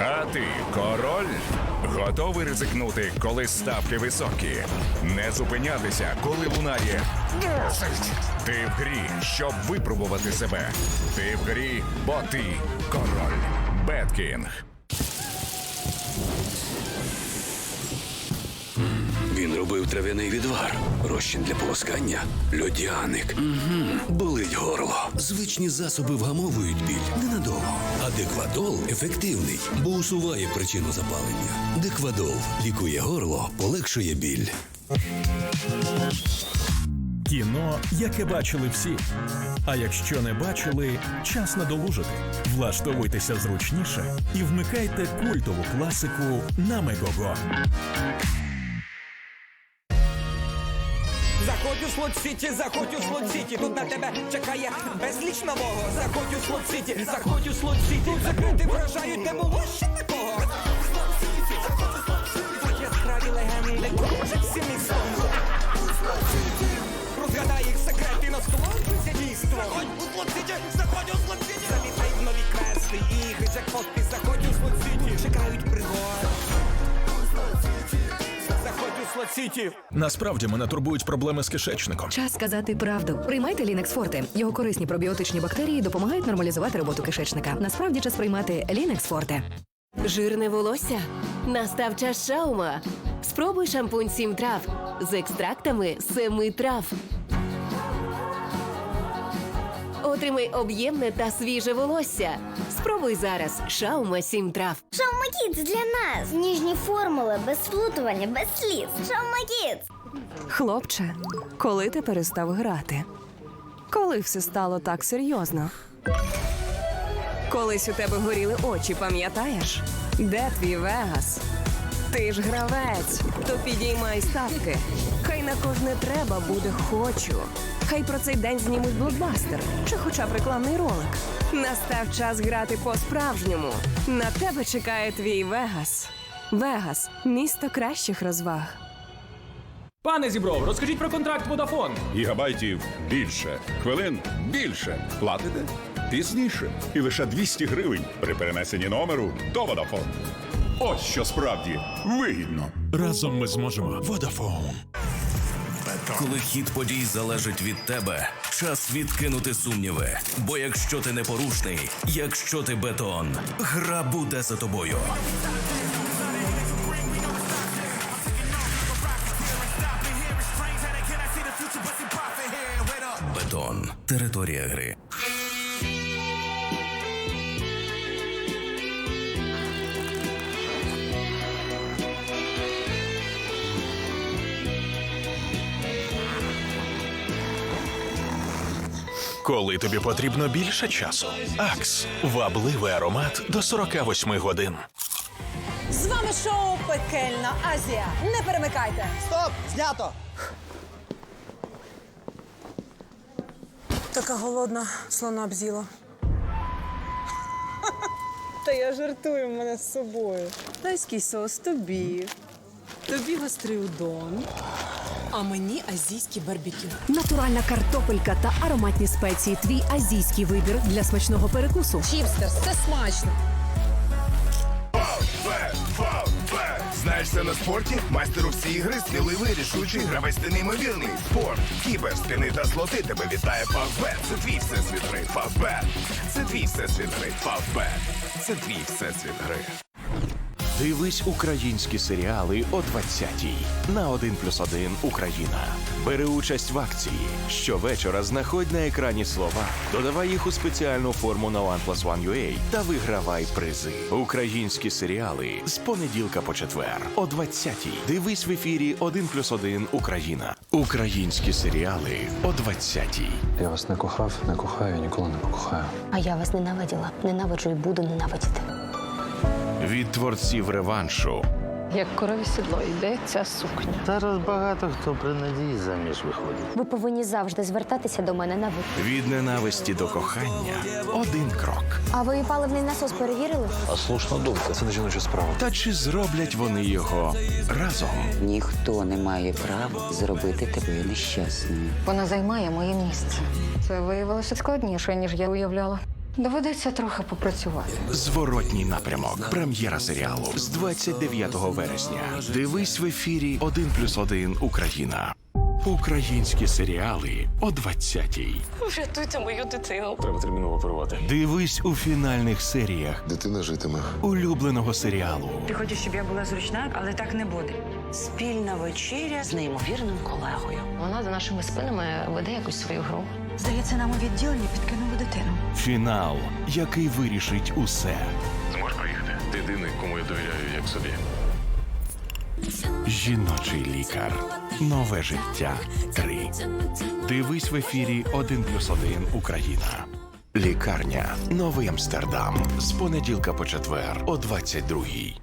А ти король? Готовий ризикнути, коли ставки високі? Не зупинятися, коли лунає. Ти в грі, щоб випробувати себе. Ти в грі, бо ти король. Беткінг. Робив трав'яний відвар, розчин для полоскання, льодяник. Угу. Болить горло. Звичні засоби вгамовують біль ненадовго. А деквадол ефективний, бо усуває причину запалення. Деквадол лікує горло, полегшує біль. Кіно, яке бачили всі. А якщо не бачили, час надолужити. Влаштовуйтеся зручніше і вмикайте культову класику на Мегого. Слот сіті, заходь у слот сіті. Тут на тебе чекає безліч нового. Заходь у слот сіті, заходь у слот сіті. Тут закрити вражають, не було ще такого. Тут яскраві легенди, кожен всі місто. Розгадай їх секрети, насолоджуйся дійством. Заходь у слот сіті, заходь у слот сіті. Завітай в нові квести, ігри, джекпотки, заходь у слот сіті. Чекають пригоди. Заходь у слот сіті. Насправді мене турбують проблеми з кишечником. Час сказати правду. Приймайте Лінекс Форте. Його корисні пробіотичні бактерії допомагають нормалізувати роботу кишечника. Насправді час приймати Лінекс Форте. Жирне волосся? Настав час шаума. Спробуй шампунь сім трав з екстрактами семи трав. Отримай об'ємне та свіже волосся. Спробуй зараз шаума сім трав. Шаумакіц для нас. Ніжні формули, без сплутування, без сліз. Шаумакіц. Хлопче, коли ти перестав грати? Коли все стало так серйозно? Колись у тебе горіли очі, пам'ятаєш? Де твій Вегас? Ти ж гравець, то підіймай ставки. Хай на кожне треба буде хочу. Хай про цей день знімуть блокбастер чи хоча б рекламний ролик. Настав час грати по-справжньому. На тебе чекає твій Вегас. Вегас місто кращих розваг. Пане Зібров, розкажіть про контракт Водафон. Гігабайтів більше, хвилин більше. Платите пізніше. І лише 200 гривень при перенесенні номеру до Vodafone. Ось що справді вигідно. Разом ми зможемо. Водафон. Коли хід подій залежить від тебе, час відкинути сумніви. Бо якщо ти непорушний, якщо ти бетон, гра буде за тобою. Бетон. Територія гри. Коли тобі потрібно більше часу. Акс вабливий аромат до 48 годин. З вами шоу Пекельна Азія. Не перемикайте. Стоп! Знято! Така голодна, слона обзіла. Та я жартую мене з собою. Тайський соус тобі. Тобі гострий удон. А мені азійський барбекю. Натуральна картопелька та ароматні спеції. Твій азійський вибір для смачного перекусу. Чіпстерс, це смачно. Знаєш це на спорті? Майстер у всі ігри, сміливий, рішучий, гравець ти неймовірний. Спорт, кібер, спини та слоти. Тебе вітає Фавбет. Це твій всесвіт гри. Фавбет. Це твій всесвіт гри. Фавбет. Це твій всесвіт гри. Дивись українські серіали о 20-й на 1 плюс 1 Україна. Бери участь в акції. Щовечора знаходь на екрані слова, додавай їх у спеціальну форму на OnePlus One UA та вигравай призи. Українські серіали з понеділка по четвер о 20-й. Дивись в ефірі 1 плюс 1 Україна. Українські серіали о 20-й. Я вас не кохав, не кохаю, ніколи не покохаю. А я вас ненавиділа. Ненавиджу і буду ненавидіти. Від творців реваншу. Як корові сідло йде ця сукня. Зараз багато хто при надії заміж виходить. Ви повинні завжди звертатися до мене на ви. Від ненависті до кохання один крок. А ви паливний насос перевірили? А слушна думка це не жіноча справа. Та чи зроблять вони його разом? Ніхто не має права зробити тебе нещасною. Вона займає моє місце. Це виявилося складніше, ніж я уявляла. Доведеться трохи попрацювати. Зворотній напрямок. Прем'єра серіалу з 29 вересня. Дивись в ефірі 1+,1 Україна. Українські серіали о 20-й. Врятуйте мою дитину. Треба терміново оперувати. Дивись у фінальних серіях Дитина житиме. улюбленого серіалу. Ти хочеш, щоб я була зручна, але так не буде. Спільна вечеря з неймовірним колегою. Вона за нашими спинами веде якусь свою гру. Здається, нам у відділенні підкинули дитину. Фінал, який вирішить усе. Зможеш приїхати? Ти єдиний, кому я довіряю, як собі. Жіночий лікар. Нове життя. Три. Дивись в ефірі 1+,1 Україна. Лікарня. Новий Амстердам. З понеділка по четвер о 22-й.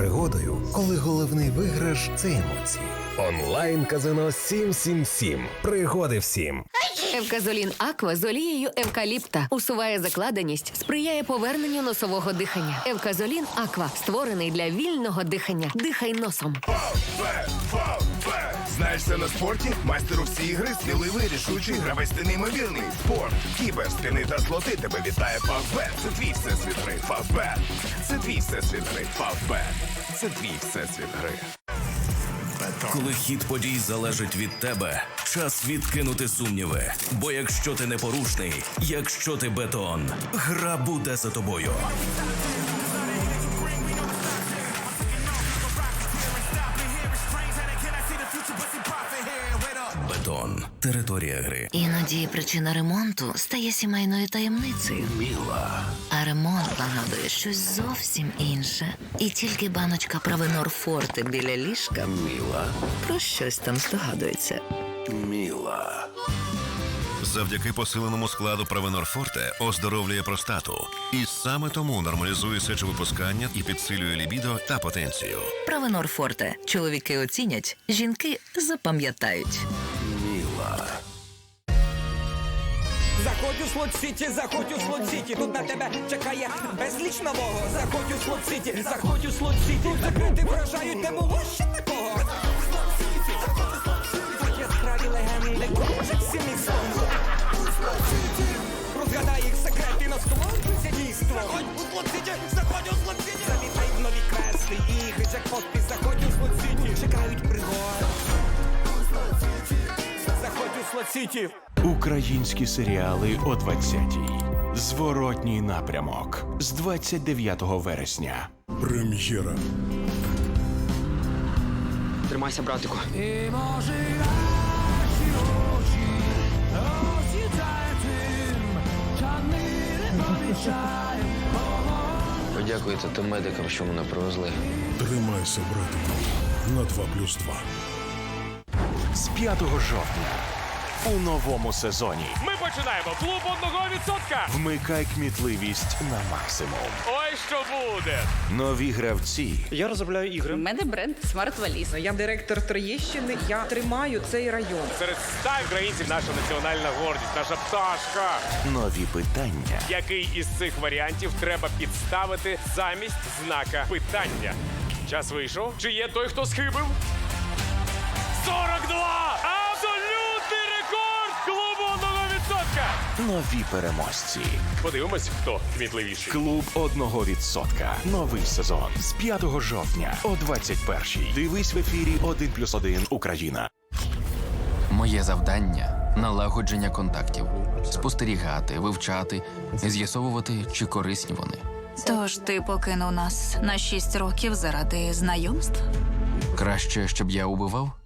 Пригодою, коли головний виграш це емоції. Онлайн казино 777. Пригоди всім. Евказолін Аква з олією евкаліпта усуває закладеність, сприяє поверненню носового дихання. Евказолін Аква створений для вільного дихання. Дихай носом. Знаєш це на спорті? Майстеру всі ігри, сміливий, рішучий, гравець ти неймовірний. Спорт, кібер, спини та слоти. Тебе вітає Фавбет. Це твій всесвіт гри. Фавбет. Це твій всесвіт гри. Фавбет. Це твій всесвіт гри. Коли хід подій залежить від тебе, час відкинути сумніви. Бо якщо ти непорушний, якщо ти бетон, гра буде за тобою. Територія гри. Іноді причина ремонту стає сімейною таємницею. Міла. А ремонт нагадує щось зовсім інше. І тільки баночка Правинор Форте біля ліжка Міла. про щось там здогадується. Міла. Завдяки посиленому складу Провенор Форте оздоровлює простату. І саме тому нормалізує сечовипускання і підсилює лібідо та потенцію. Правинор Форте. Чоловіки оцінять, жінки запам'ятають. Заходь у слот сіті, заходь у слот сіті. Тут на тебе чекає безліч нового. Заходь у слот сіті, заходь у слот сіті. Тут закрити вражають, не було ще такого. Яскраві легені, не кружать всі місто. Розгадай їх секрети на склонці дійство. Заходь у слот сіті, заходь у слот сіті. Залітай в нові квести, ігри, джекпот, заходь у слот сіті. Чекають пригод. Заходь у слот сіті. Українські серіали о 20-й. Зворотній напрямок з 29 вересня. Прем'єра. Тримайся, братику. Подякуйте тим медикам, що мене привезли. Тримайся, братику. На 2 плюс 2. З 5 жовтня у новому сезоні. Ми починаємо клуб одного відсотка. Вмикай кмітливість на максимум. Ой, що буде. Нові гравці, Я розробляю ігри. У мене бренд Смарт Валіз. Я директор Троєщини, я тримаю цей район. Серед ста українців наша національна гордість, наша пташка. нові питання, Який із цих варіантів треба підставити замість знака питання? Час вийшов. Чи є той, хто схибив? 42! Абсолютний нові переможці. Подивимось, хто кмітливіший. Клуб одного відсотка. Новий сезон з 5 жовтня о 21-й. Дивись в ефірі 1+,1 Україна. Моє завдання налагодження контактів, спостерігати, вивчати, з'ясовувати, чи корисні вони. Тож ти покинув нас на 6 років заради знайомств? Краще, щоб я убивав?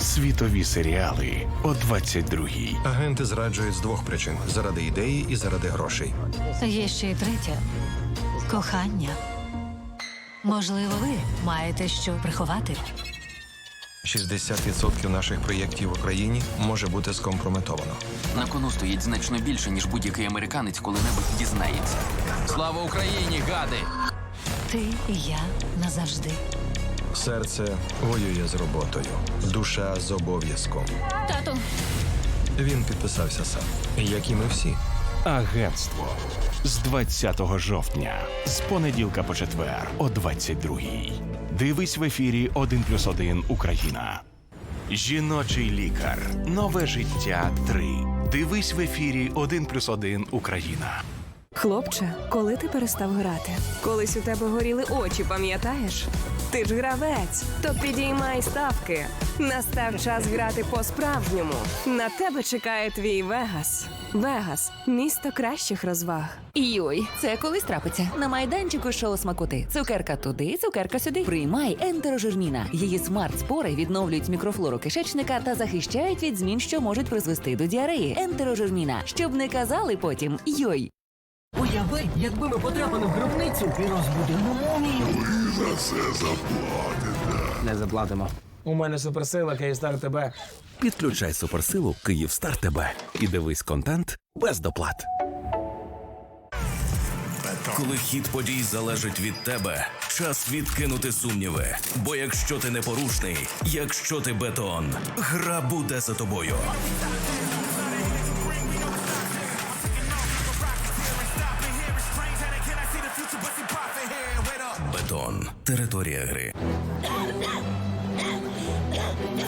Світові серіали о 22-й. Агенти зраджують з двох причин: заради ідеї і заради грошей. Є ще й третя кохання. Можливо, ви маєте що приховати. 60% наших проєктів в Україні може бути скомпрометовано. На кону стоїть значно більше, ніж будь-який американець коли-небудь дізнається. Слава Україні, гади! Ти і я назавжди. Серце воює з роботою, душа з обов'язком. Тату, Він підписався сам, як і ми всі. Агентство з 20 жовтня, з понеділка по четвер о 22 Дивись в ефірі 1+,1 Україна. Жіночий лікар. Нове життя 3. Дивись в ефірі 1+,1 Україна. Хлопче, коли ти перестав грати? Колись у тебе горіли очі, пам'ятаєш? Ти ж гравець, то підіймай ставки. Настав час грати по-справжньому. На тебе чекає твій Вегас. Вегас місто кращих розваг. Йой, це колись трапиться. На майданчику шоу смакоти. Цукерка туди, цукерка сюди. Приймай ентерожерміна. Її смарт-спори відновлюють мікрофлору кишечника та захищають від змін, що можуть призвести до діареї. Ентерожерміна. Щоб не казали потім йой. Уяви, якби ми потрапили в гробницю і розбудимо мумію. За це заплатите. Не заплатимо. У мене суперсила Київстар ТБ. Підключай суперсилу Київстар ТБ і дивись контент без доплат. Коли хід подій залежить від тебе, час відкинути сумніви. Бо якщо ти непорушний, якщо ти бетон, гра буде за тобою. Бетон. Територія гри.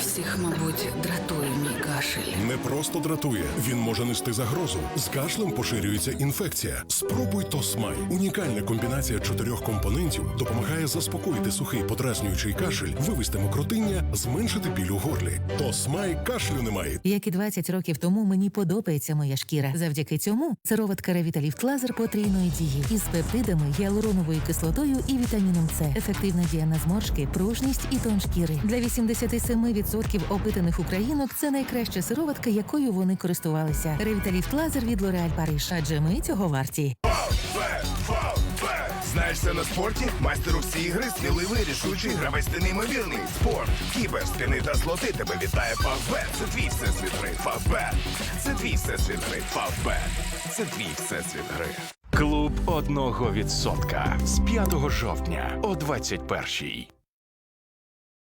Всіх, мабуть, дратує мій кашель. Не просто дратує, він може нести загрозу. З кашлем поширюється інфекція. Спробуй Тосмай. Унікальна комбінація чотирьох компонентів допомагає заспокоїти сухий подразнюючий кашель, вивести мокротиння, зменшити біль у горлі. Тосмай кашлю немає. Як і 20 років тому мені подобається моя шкіра. Завдяки цьому сироватка Ревіталіфт Лазер потрійної дії із пептидами, гіалуроновою кислотою і вітаміном С. Ефективна дія на зморшки, пружність і тон шкіри. Для 87% опитаних українок це найкраща сироватка, якою вони користувалися. Ревіталіфт Лазер від L'Oréal Париж. Адже ми цього варті. Знаєш це на спорті? Майстер у всі ігри, сміливий, рішучий, гравець ти неймовірний. Спорт, кібер, спини та злоти. Тебе вітає Фавбет. Це твій всесвіт гри. Фавбет. Це твій всесвіт гри. Фавбет. Це твій всесвіт гри. Клуб одного відсотка з 5 жовтня о 21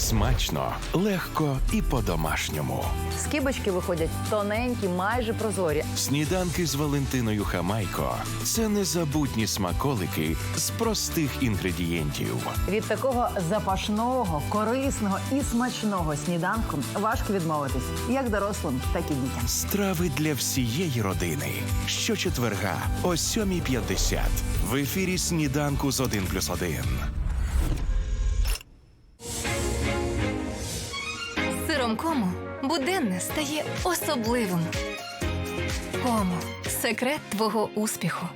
Смачно, легко і по-домашньому. Скибочки виходять тоненькі, майже прозорі. Сніданки з Валентиною Хамайко це незабутні смаколики з простих інгредієнтів. Від такого запашного, корисного і смачного сніданку важко відмовитись, як дорослим, так і дітям. Страви для всієї родини. Щочетверга о 7.50 в ефірі сніданку з 1 кому буденне стає особливим. Кому секрет твого успіху.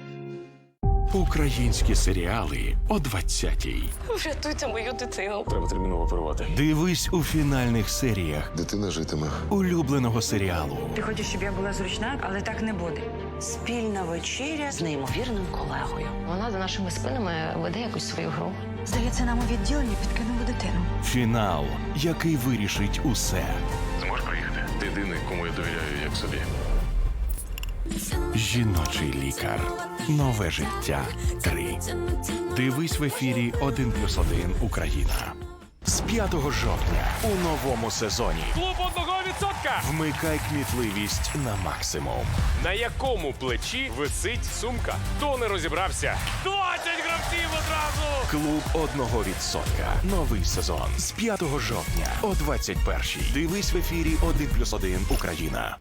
Українські серіали о 20-й. Врятуйте мою дитину. Треба терміново оперувати. Дивись у фінальних серіях Дитина житиме. улюбленого серіалу. Ти хочеш, щоб я була зручна, але так не буде. Спільна вечеря з неймовірним колегою. Вона за нашими спинами веде якусь свою гру. Здається, нам у відділенні підкинули дитину. Фінал, який вирішить усе. Зможеш приїхати? Ти єдиний, кому я довіряю, як собі. Жіночий лікар. Нове життя 3. Дивись в ефірі 1 плюс 1 Україна. З 5 жовтня у новому сезоні. Клуб одного відсотка. Вмикай кмітливість на максимум. На якому плечі висить сумка? Хто не розібрався? 20 гравців одразу! Клуб одного відсотка. Новий сезон з 5 жовтня о 21 Дивись в ефірі 1 плюс 1 Україна.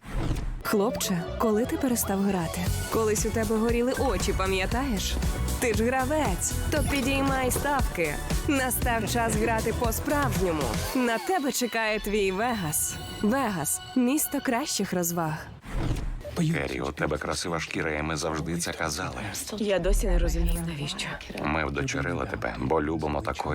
Хлопче, коли ти перестав грати? Колись у тебе горіли очі, пам'ятаєш? Ти ж гравець, то підіймай ставки. Настав час грати по-справжньому. На тебе чекає твій Вегас. Вегас місто кращих розваг. Керрі, у тебе красива шкіра, і ми завжди це казали. Я досі не розумію, навіщо. Ми вдочерили тебе, бо любимо такою.